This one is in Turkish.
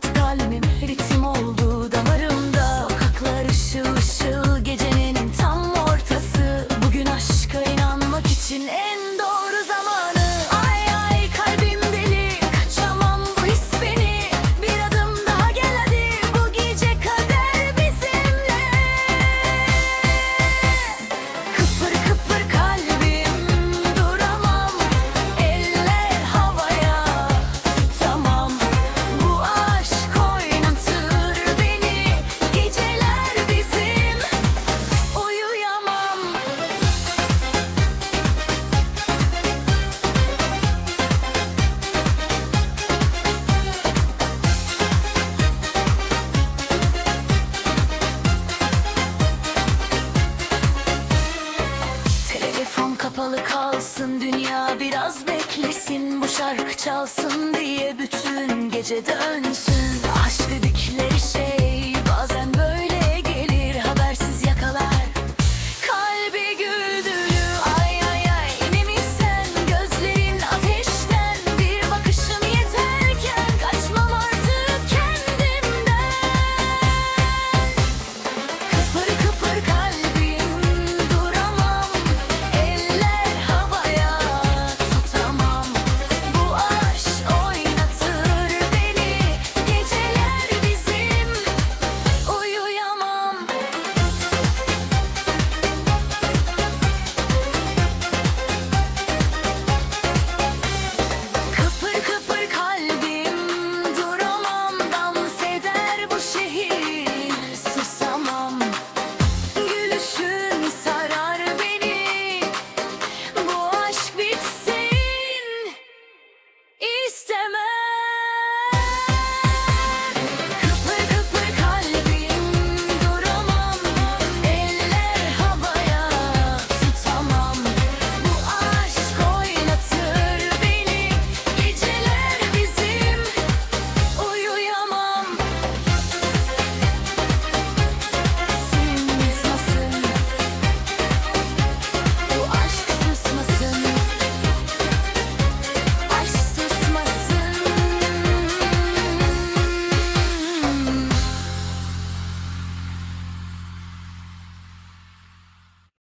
Kalbim kapalı kalsın Dünya biraz beklesin Bu şarkı çalsın diye bütün gece dönsün.